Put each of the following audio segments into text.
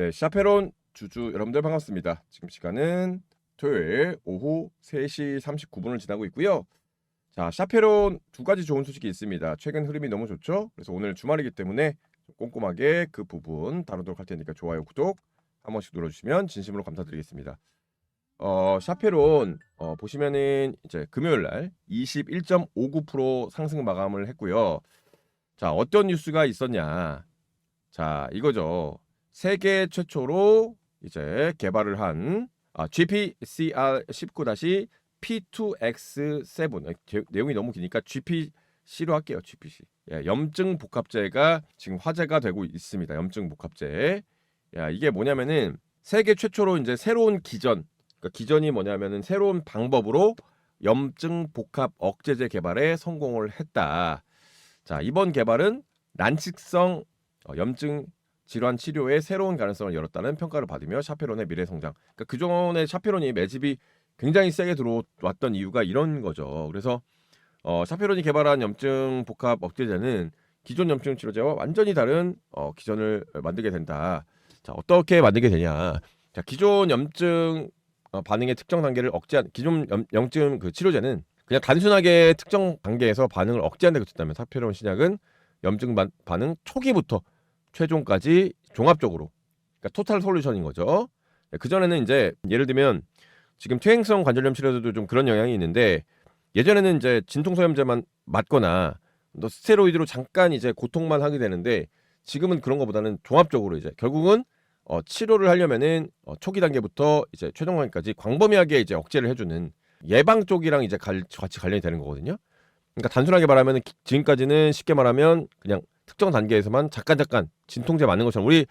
네, 샤페론 주주 여러분들 반갑습니다. 지금 시간은 토요일 오후 3시 39분을 지나고 있고요. 자, 샤페론 두 가지 좋은 소식이 있습니다. 최근 흐름이 너무 좋죠? 그래서 오늘 주말이기 때문에 좀 꼼꼼하게 그 부분 다루도록 할 테니까 좋아요, 구독 한 번씩 눌러주시면 진심으로 감사드리겠습니다. 어, 샤페론 어, 보시면은 이제 금요일 날 21.59% 상승 마감을 했고요. 자, 어떤 뉴스가 있었냐? 자, 이거죠. 세계 최초로 이제 개발을 한 아, GPCR 19-P2X7 제- 내용이 너무 기니까 GPC로 할게요. GPC. 예, 염증 복합제가 지금 화제가 되고 있습니다. 염증 복합제. 야, 이게 뭐냐면은 세계 최초로 이제 새로운 기전. 그러니까 기전이 뭐냐면은 새로운 방법으로 염증 복합 억제제 개발에 성공을 했다. 자, 이번 개발은 난치성 어, 염증 질환 치료에 새로운 가능성을 열었다는 평가를 받으며 샤페론의 미래 성장. 그러니까 그전에 샤페론이 매집이 굉장히 세게 들어왔던 이유가 이런 거죠. 그래서 어, 샤페론이 개발한 염증 복합 억제제는 기존 염증 치료제와 완전히 다른 어, 기전을 만들게 된다. 자, 어떻게 만들게 되냐? 자, 기존 염증 어, 반응의 특정 단계를 억제한 기존 염, 염증 그 치료제는 그냥 단순하게 특정 단계에서 반응을 데 그쳤다면 샤페론 신약은 염증 반, 반응 초기부터 최종까지 종합적으로 그러니까 토탈 솔루션인 거죠. 그 전에는 이제 예를 들면 지금 퇴행성 관절염 치료제도 좀 그런 영향이 있는데 예전에는 이제 진통소염제만 맞거나 너 스테로이드로 잠깐 이제 고통만 하게 되는데 지금은 그런 것보다는 종합적으로 이제 결국은 어, 치료를 하려면은 어, 초기 단계부터 이제 최종 단계까지 광범위하게 이제 억제를 해주는 예방 쪽이랑 이제 갈- 같이 관련이 되는 거거든요. 그러니까 단순하게 말하면 지금까지는 쉽게 말하면 그냥 특정 단계에서만 잠깐 잠깐 진통제 맞는 것처럼 우리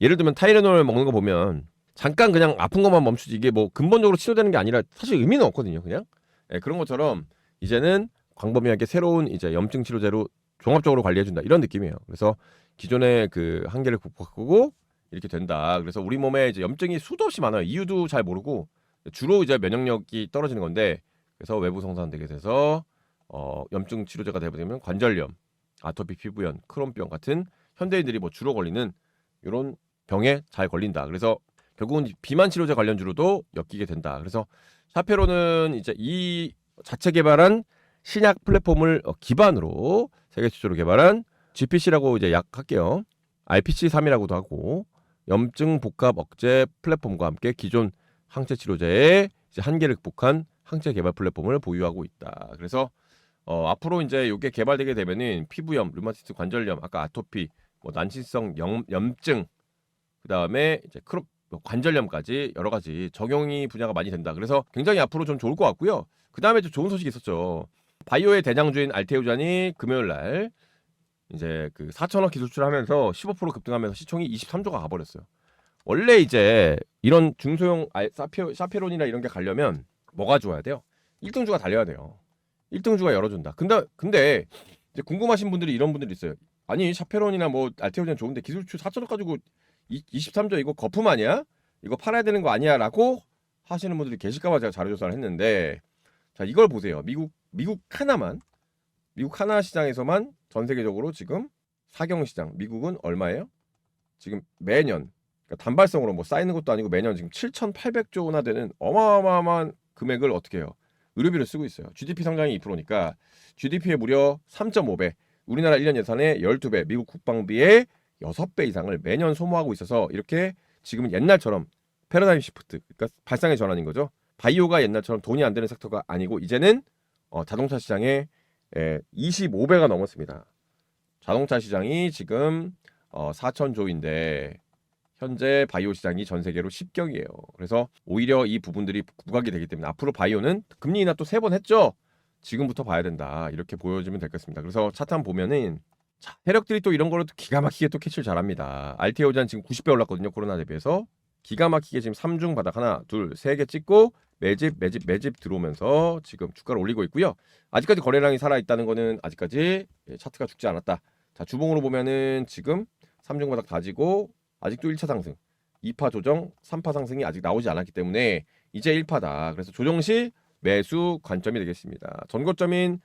예를 들면 타이레놀 먹는 거 보면 잠깐 그냥 아픈 것만 멈추지 이게 뭐 근본적으로 치료되는 게 아니라 사실 의미는 없거든요 그냥. 예, 그런 것처럼 이제는 광범위하게 새로운 이제 염증 치료제로 종합적으로 관리해준다 이런 느낌이에요. 그래서 기존의 그 한계를 극복하고 이렇게 된다. 그래서 우리 몸에 이제 염증이 수도 없이 많아요. 이유도 잘 모르고 주로 이제 면역력이 떨어지는 건데 그래서 외부 성산되게 돼서 어, 염증 치료제가 되면 관절염 아토피 피부염, 크론병 같은 현대인들이 뭐 주로 걸리는 이런 병에 잘 걸린다. 그래서 결국은 비만 치료제 관련주로도 엮이게 된다. 그래서 샤페로는 이제 이 자체 개발한 신약 플랫폼을 어, 기반으로 세계 최초로 개발한 GPC라고 이제 약 할게요. RPC3이라고도 하고 염증 복합 억제 플랫폼과 함께 기존 항체 치료제의 한계를 극복한 항체 개발 플랫폼을 보유하고 있다. 그래서 어, 앞으로 이제 이게 개발되게 되면은 피부염, 류마티스 관절염, 아까 아토피, 뭐 난치성 염, 염증, 그 다음에 이제 크롭 뭐 관절염까지 여러 가지 적용이 분야가 많이 된다. 그래서 굉장히 앞으로 좀 좋을 것 같고요. 그 다음에 좀 좋은 소식이 있었죠. 바이오의 대장주인 알테오잔이 금요일 날 이제 그 4천억 기술출하면서 15% 급등하면서 시총이 23조가 가버렸어요. 원래 이제 이런 중소형 알, 사페, 샤페론이나 이런 게 가려면 뭐가 좋아야 돼요? 1등주가 달려야 돼요. 1등주가 열어준다. 근데 근데 이제 궁금하신 분들이 이런 분들이 있어요. 아니 샤페론이나 뭐 알테오젠 좋은데 기술출 4천억 가지고 이, 23조 이거 거품 아니야? 이거 팔아야 되는 거 아니야?라고 하시는 분들이 계실까봐 제가 자료 조사를 했는데 자 이걸 보세요. 미국 미국 하나만 미국 하나 시장에서만 전 세계적으로 지금 사경 시장 미국은 얼마예요? 지금 매년 그러니까 단발성으로 뭐 쌓이는 것도 아니고 매년 지금 7,800조나 되는 어마어마한 금액을 어떻게 해요? 의료비를 쓰고 있어요. GDP 성장이 2%니까 GDP의 무려 3.5배, 우리나라 1년 예산의 12배, 미국 국방비의 6배 이상을 매년 소모하고 있어서 이렇게 지금은 옛날처럼 패러다임 시프트, 그러니까 발상의 전환인 거죠. 바이오가 옛날처럼 돈이 안 되는 섹터가 아니고 이제는 어, 자동차 시장의 에, 25배가 넘었습니다. 자동차 시장이 지금 어, 4천조인데 현재 바이오 시장이 전 세계로 10경이에요. 그래서 오히려 이 부분들이 부각이 되기 때문에 앞으로 바이오는 금리 인하 또 세 번 했죠. 지금부터 봐야 된다. 이렇게 보여주면 될 것 같습니다. 그래서 차트 한번 보면은 자, 세력들이 또 이런 거로 또 기가 막히게 또 캐치를 잘합니다. 알테오잔 지금 90배 올랐거든요. 코로나 대비해서 기가 막히게 지금 3중 바닥 하나, 둘, 세 개 찍고 매집, 매집, 매집 들어오면서 지금 주가를 올리고 있고요. 아직까지 거래량이 살아 있다는 거는 아직까지 예, 차트가 죽지 않았다. 자, 주봉으로 보면은 지금 3중 바닥 다지고 아직도 1차 상승, 2파 조정, 3파 상승이 아직 나오지 않았기 때문에 이제 1파다. 그래서 조정 시 매수 관점이 되겠습니다. 전고점인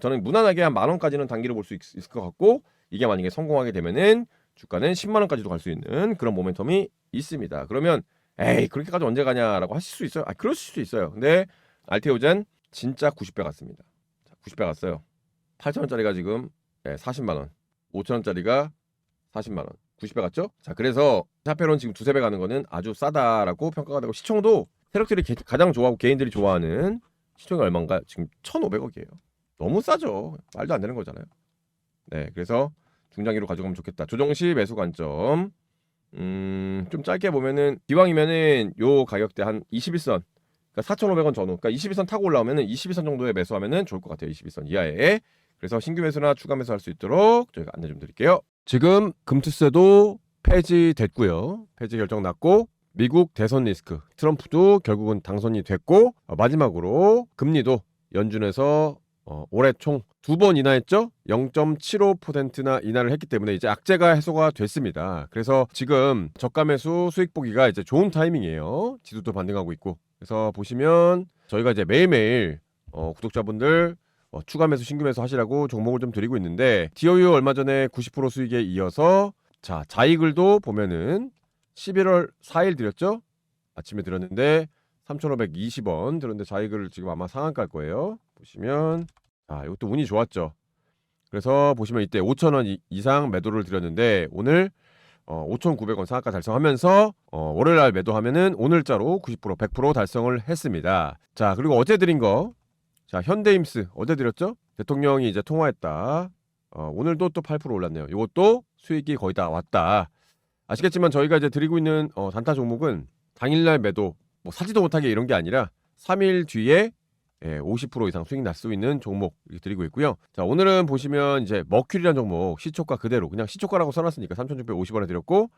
저는 무난하게 한 만 원까지는 단기로 볼 수 있을 것 같고 이게 만약에 성공하게 되면은 주가는 10만 원까지도 갈 수 있는 그런 모멘텀이 있습니다. 그러면 에이 그렇게까지 언제 가냐라고 하실 수 있어요. 아 그럴 수도 있어요. 근데 알테오젠 진짜 90배 갔습니다. 자, 90배 갔어요. 8천 원짜리가 지금 예, 40만 원, 5천 원짜리가 40만 원, 90배 갔죠? 자 그래서 샤페론 지금 두세 배 가는 거는 아주 싸다라고 평가가 되고 시총도 세력들이 개- 가장 좋아하고 개인들이 좋아하는 시총이 얼마인가? 지금 1,500억이에요. 너무 싸죠. 말도 안 되는 거잖아요. 네, 그래서 중장기로 가져가면 좋겠다. 조정 시 매수 관점. 음, 좀 짧게 보면은 기왕이면은 요 가격대 한 21선. 그러니까 4,500원 전후. 그러니까 21선 타고 올라오면은 21선 정도에 매수하면은 좋을 것 같아요. 21선 이하에. 그래서 신규 매수나 추가 매수할 수 있도록 저희가 안내 좀 드릴게요. 지금 금투세도 폐지됐고요. 폐지 결정 났고 미국 대선 리스크 트럼프도 결국은 당선이 됐고 어, 마지막으로 금리도 연준에서 어, 올해 총 두 번 인하했죠. 0.75%나 인하를 했기 때문에 이제 악재가 해소가 됐습니다. 그래서 지금 저가 매수 수익 보기가 이제 좋은 타이밍이에요. 지수도 반등하고 있고. 그래서 보시면 저희가 이제 매일매일 어, 구독자분들 어, 추가 매수 신규 매수 하시라고 종목을 좀 드리고 있는데 DOU 얼마 전에 90% 수익에 이어서 자 자이글도 보면은 11월 4일 드렸죠? 아침에 드렸는데 3,520원 들었는데 자이글 지금 아마 상한가일 거예요. 보시면 아 이것도 운이 좋았죠. 그래서 보시면 이때 5,000원 이- 이상 매도를 드렸는데 오늘 어, 5,900원 상한가 달성하면서 어, 월요일 날 매도하면은 오늘자로 90% 100% 달성을 했습니다. 자 그리고 어제 드린 거 자, 현대임스 어제 드렸죠? 대통령이 이제 통화했다. 어, 오늘도 또 8% 올랐네요. 이것도 수익이 거의 다 왔다. 아시겠지만 저희가 이제 드리고 있는 어, 단타 종목은 당일날 매도 뭐 사지도 못하게 이런 게 아니라 3일 뒤에 예, 50% 이상 수익 날 수 있는 종목 드리고 있고요. 자 오늘은 보시면 이제 머큐리라는 종목 시초가 그대로 그냥 시초가라고 써놨으니까 3,650원에 드렸고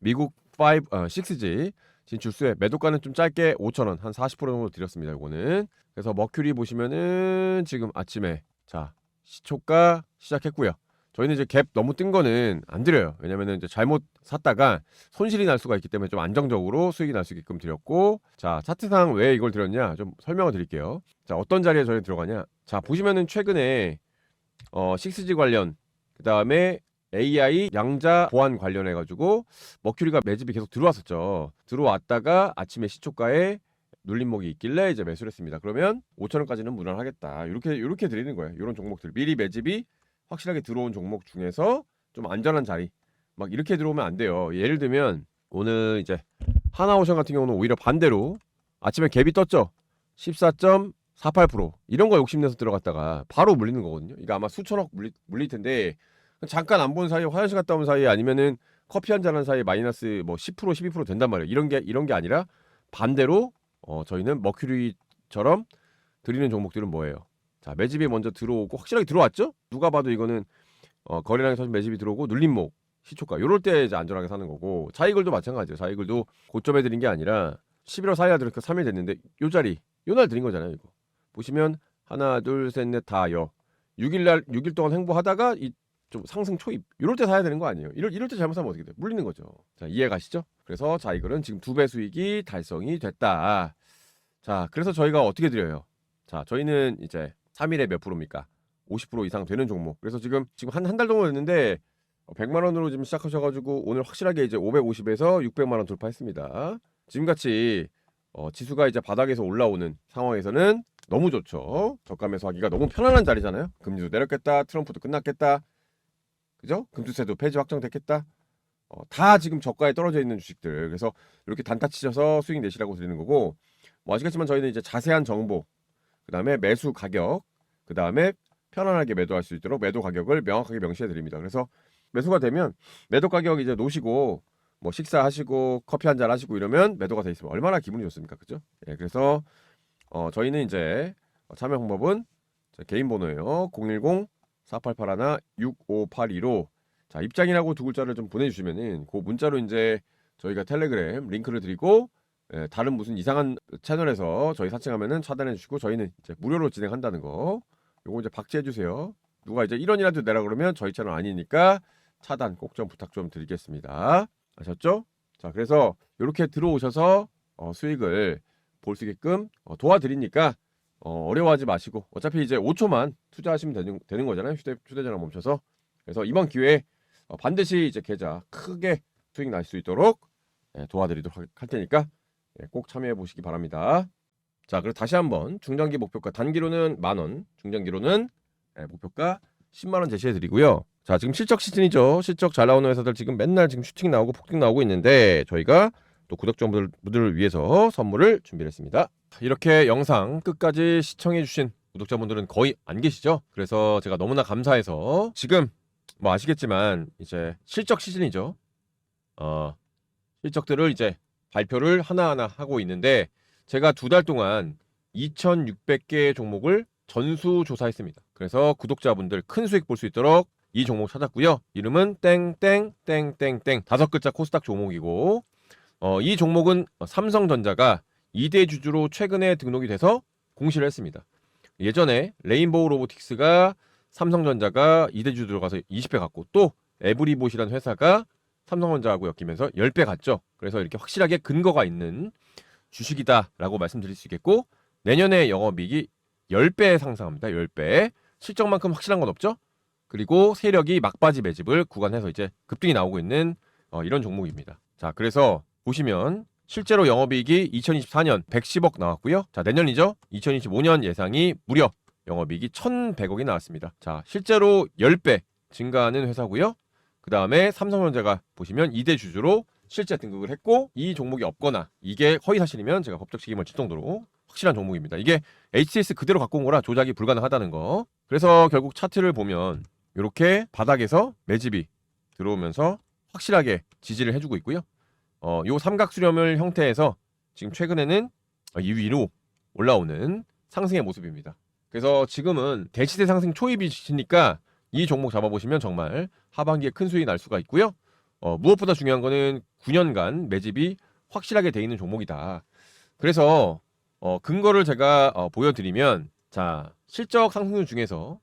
미국 5 어, 6G 진출수에 매도가는 좀 짧게 5,000원 한 40% 정도 드렸습니다. 이거는 그래서 머큐리 보시면은 지금 아침에 자 시초가 시작했고요. 저희는 이제 갭 너무 뜬 거는 안 드려요. 왜냐면은 이제 잘못 샀다가 손실이 날 수가 있기 때문에 좀 안정적으로 수익이 날 수 있게끔 드렸고 자 차트상 왜 이걸 드렸냐 좀 설명을 드릴게요. 자 어떤 자리에 저희 들어가냐 자 보시면은 최근에 어 6G 관련 그 다음에 AI 양자 보안 관련해 가지고 머큐리가 매집이 계속 들어왔었죠. 들어왔다가 아침에 시초가에 눌림목이 있길래 이제 매수를 했습니다. 그러면 5천 원까지는 무난하겠다. 이렇게 이렇게 드리는 거예요. 이런 종목들 미리 매집이 확실하게 들어온 종목 중에서 좀 안전한 자리 막 이렇게 들어오면 안 돼요. 예를 들면 오늘 이제 하나오션 같은 경우는 오히려 반대로 아침에 갭이 떴죠. 14.48% 이런 거 욕심내서 들어갔다가 바로 물리는 거거든요. 이거 아마 수천억 물리, 물릴 텐데 잠깐 안 본 사이에 화장실 갔다 온 사이에 아니면은 커피 한 잔 한 사이에 마이너스 뭐 10% 12% 된단 말이에요. 이런 게 이런 게 아니라 반대로 어 저희는 머큐리처럼 드리는 종목들은 뭐예요? 자 매집이 먼저 들어오고 확실하게 들어왔죠? 누가 봐도 이거는 어, 거래량에서 매집이 들어오고 눌림목 시초가 요럴 때 이제 안전하게 사는 거고 자이글도 마찬가지예요. 자이글도 고점에 드린 게 아니라 11월 4일 들으니까 3일 됐는데 요 자리 요 날 드린 거잖아요. 이거 보시면 하나 둘 셋 넷 다여 6일 날 6일 동안 행보하다가 이 좀 상승 초입 이럴 때 사야 되는 거 아니에요? 이럴 이럴 때 잘못 사면 어떻게 돼? 물리는 거죠. 자 이해 가시죠? 그래서 자이글은 지금 두 배 수익이 달성이 됐다. 자 그래서 저희가 어떻게 드려요? 자 저희는 이제 3일에 몇 프로입니까? 50% 이상 되는 종목. 그래서 지금 지금 한 한 달 정도 됐는데 어, 100만 원으로 지금 시작하셔가지고 오늘 확실하게 이제 550에서 600만 원 돌파했습니다. 지금같이 어, 지수가 이제 바닥에서 올라오는 상황에서는 너무 좋죠. 저감에서 하기가 너무 편안한 자리잖아요. 금리도 내렸겠다, 트럼프도 끝났겠다, 그죠? 금투세도 폐지 확정됐겠다. 어, 다 지금 저가에 떨어져 있는 주식들. 그래서 이렇게 단타 치셔서 수익 내시라고 드리는 거고, 뭐 아시겠지만 저희는 이제 자세한 정보, 그 다음에 매수 가격, 그 다음에 편안하게 매도할 수 있도록 매도 가격을 명확하게 명시해 드립니다. 그래서 매수가 되면 매도 가격 이제 놓으시고 뭐 식사하시고 커피 한 잔 하시고 이러면 매도가 돼 있으면 얼마나 기분이 좋습니까, 그죠? 예, 그래서 어, 저희는 이제 참여 방법은 제 개인 번호예요. 010 4881 6582로 자 입장이라고 두 글자를 좀 보내주시면은 그 문자로 이제 저희가 텔레그램 링크를 드리고 예, 다른 무슨 이상한 채널에서 저희 사칭하면은 차단해 주시고 저희는 이제 무료로 진행한다는 거 요거 이제 박제해 주세요. 누가 이제 1원이라도 내라 그러면 저희 채널 아니니까 차단 꼭 좀 부탁 좀 드리겠습니다. 아셨죠? 자, 그래서 이렇게 들어오셔서 어, 수익을 볼 수 있게끔 어, 도와드리니까 어, 어려워하지 마시고 어차피 이제 5초만 투자하시면 되는, 되는 거잖아요. 휴대, 휴대전화 멈춰서. 그래서 이번 기회에 어, 반드시 이제 계좌 크게 수익 날 수 있도록 예, 도와드리도록 할- 할 테니까 예, 꼭 참여해 보시기 바랍니다. 자, 그리고 다시 한번 중장기 목표가 단기로는 만 원, 중장기로는 예, 목표가 10만 원 제시해 드리고요. 자, 지금 실적 시즌이죠. 실적 잘 나오는 회사들 지금 맨날 지금 슈팅 나오고 폭등 나오고 있는데 저희가 또 구독자분들을 위해서 선물을 준비했습니다. 이렇게 영상 끝까지 시청해 주신 구독자분들은 거의 안 계시죠? 그래서 제가 너무나 감사해서 지금 뭐 아시겠지만 이제 실적 시즌이죠. 어, 실적들을 이제 발표를 하나하나 하고 있는데 제가 두 달 동안 2,600개의 종목을 전수 조사했습니다. 그래서 구독자분들 큰 수익 볼 수 있도록 이 종목 찾았고요. 이름은 땡땡땡땡땡 다섯 글자 코스닥 종목이고 어, 이 종목은 삼성전자가 2대 주주로 최근에 등록이 돼서 공시를 했습니다. 예전에 레인보우 로보틱스가 삼성전자가 2대 주주로 가서 20배 갔고 또 에브리봇이라는 회사가 삼성전자하고 엮이면서 10배 갔죠. 그래서 이렇게 확실하게 근거가 있는 주식이다라고 말씀드릴 수 있겠고 내년에 영업이익이 10배 상승합니다. 10배. 실적만큼 확실한 건 없죠. 그리고 세력이 막바지 매집을 구간해서 이제 급등이 나오고 있는 어, 이런 종목입니다. 자, 그래서 보시면 실제로 영업이익이 2024년 110억 나왔고요. 자, 내년이죠. 2025년 예상이 무려 영업이익이 1,100억이 나왔습니다. 자, 실제로 10배 증가하는 회사고요. 그 다음에 삼성전자가 보시면 2대 주주로 실제 등극을 했고 이 종목이 없거나 이게 허위 사실이면 제가 법적 책임을 질 정도로 확실한 종목입니다. 이게 HTS 그대로 갖고 온 거라 조작이 불가능하다는 거. 그래서 결국 차트를 보면 이렇게 바닥에서 매집이 들어오면서 확실하게 지지를 해주고 있고요. 어, 요 삼각 수렴을 형태에서 지금 최근에는 이 위로 올라오는 상승의 모습입니다. 그래서 지금은 대시대 상승 초입이시니까 이 종목 잡아보시면 정말 하반기에 큰 수익이 날 수가 있고요. 어, 무엇보다 중요한 거는 9년간 매집이 확실하게 돼 있는 종목이다. 그래서 어, 근거를 제가 어, 보여드리면 자 실적 상승률 중에서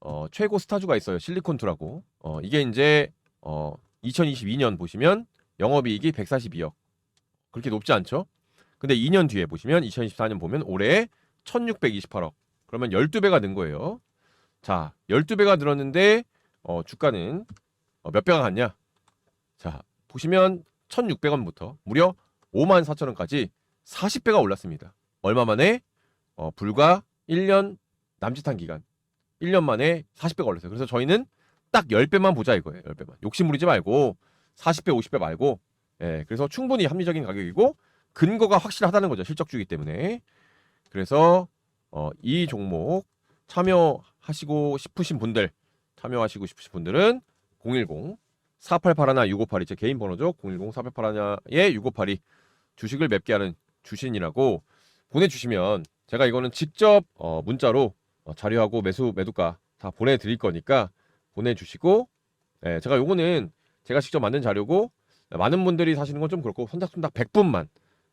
어, 최고 스타주가 있어요 실리콘투라고 어, 이게 이제 어, 2022년 보시면 영업이익이 142억 그렇게 높지 않죠? 근데 2년 뒤에 보시면 2024년 보면 올해 1628억 그러면 12배가 는 거예요. 자 12배가 늘었는데 어, 주가는 어, 몇 배가 갔냐? 자 보시면 1,600원부터 무려 5만 4천 원까지 40배가 올랐습니다. 얼마 만에? 어, 불과 1년 남짓한 기간. 1년 만에 40배가 올랐어요. 그래서 저희는 딱 10배만 보자 이거예요. 10배만. 욕심 부리지 말고 40배, 50배 말고 예, 그래서 충분히 합리적인 가격이고 근거가 확실하다는 거죠. 실적주기 때문에. 그래서 어, 이 종목 참여하시고 싶으신 분들 참여하시고 싶으신 분들은 010 4881 6582 제 개인 번호죠. 010 4881에 6582 주식을 맵게 하는 주신이라고 보내주시면 제가 이거는 직접 어, 문자로 어, 자료하고 매수 매도가 다 보내드릴 거니까 보내주시고 예, 제가 요거는 제가 직접 만든 자료고 많은 분들이 사시는 건 좀 그렇고 선착순닥 100분만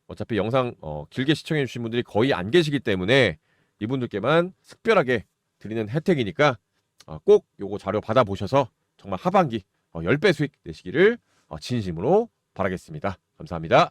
어차피 영상 어, 길게 시청해 주신 분들이 거의 안 계시기 때문에 이분들께만 특별하게 드리는 혜택이니까 어, 꼭 요거 자료 받아보셔서 정말 하반기 어, 10배 수익 내시기를 어, 진심으로 바라겠습니다. 감사합니다.